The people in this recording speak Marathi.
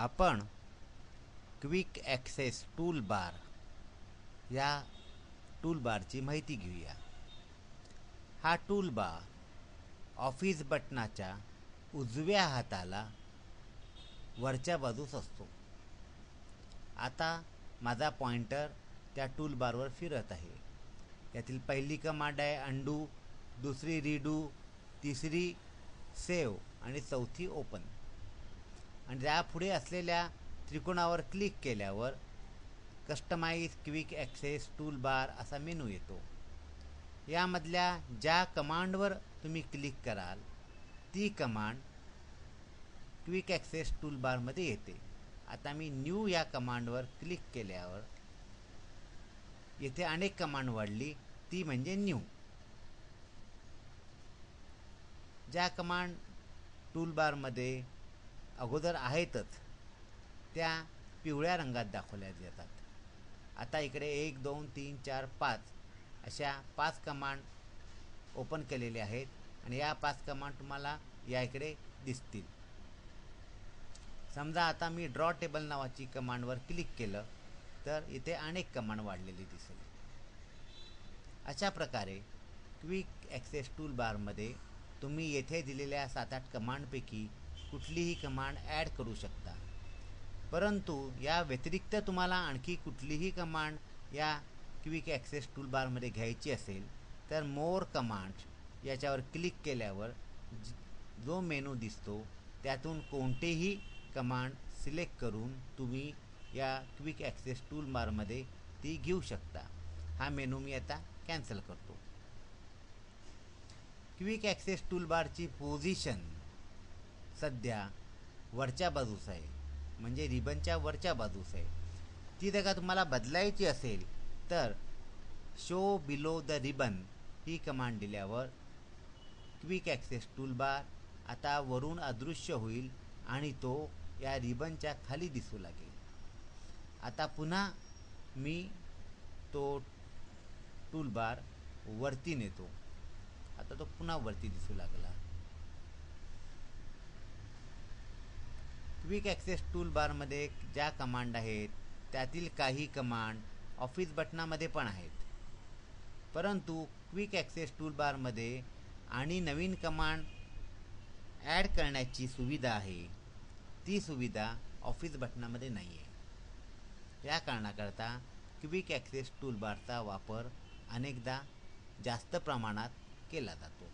आपण क्विक ॲक्सेस टूल बार या टूलबारची माहिती घेऊया. हा टूल बार ऑफिस बटनाच्या उजव्या हाताला वरच्या बाजूस असतो. आता माझा पॉइंटर त्या टूल बारवर फिरत आहे. यातील पहिली कमांड आहे अंडू दुसरी रिडू तिसरी सेव आणि चौथी ओपन आणि यापुढे असलेल्या त्रिकोणावर क्लिक केल्यावर customize quick access tool bar असा मेनू येतो. यामधल्या ज्या कमांडवर तुम्ही क्लिक कराल ती कमांड क्विक ॲक्सेस टूल बारमध्ये येते. आता मी न्यू या कमांडवर क्लिक केल्यावर येथे अनेक कमांड वाढली ती म्हणजे न्यू ज्या कमांड टूलबारमध्ये अगोदर आहेतच. त्या पिवळ्या रंगात दाखवल्या जातात. आता इकडे एक दोन तीन चार पाच अशा पाच कमांड ओपन केलेले आहेत आणि या पाच कमांड तुम्हाला या इकडे दिसतील. समजा आता मी ड्रॉ टेबल नावाची कमांडवर क्लिक केलं तर इथे अनेक कमांड वाढलेली दिसेल. अशा प्रकारे क्विक ॲक्सेस टूल बारमध्ये तुम्ही येथे दिलेल्या सात आठ कमांडपैकी कुठलीही कमांड ॲड करू शकता. परंतु या व्यतिरिक्त तुम्हाला आणखी कुठलीही कमांड या क्विक ॲक्सेस टूलबारमध्ये घ्यायची असेल तर मोर कमांड याच्यावर क्लिक केल्यावर जो मेनू दिसतो त्यातून कोणतेही कमांड सिलेक्ट करून तुम्ही या क्विक ॲक्सेस टूलबारमध्ये ती घेऊ शकता. हा मेनू मी आता कॅन्सल करतो. क्विक ॲक्सेस टूलबारची पोझिशन सध्या वरच्या बाजूस आहे. म्हणजे रिबनच्या वरच्या बाजूस आहे. ती जागा तुम्हाला बदलायची असेल तर शो बिलो द रिबन ही कमांड दिल्यावर क्विक ॲक्सेस टूलबार आता वरून अदृश्य होईल आणि तो या रिबनच्या खाली दिसू लागेल. आता पुन्हा मी तो टूलबार वरती नेतो. आता तो पुन्हा वरती दिसू लागला. क्विक ॲक्सेस टूल बारमध्ये ज्या कमांड आहेत त्यातील काही कमांड ऑफिस बटनामध्ये पण आहेत. परंतु क्विक ॲक्सेस टूल बारमध्ये आणि नवीन कमांड ॲड करण्याची सुविधा आहे ती सुविधा ऑफिस बटनामध्ये नाही आहे या कारणाकरता क्विक ॲक्सेस टूलबारचा वापर अनेकदा जास्त प्रमाणात केला जातो.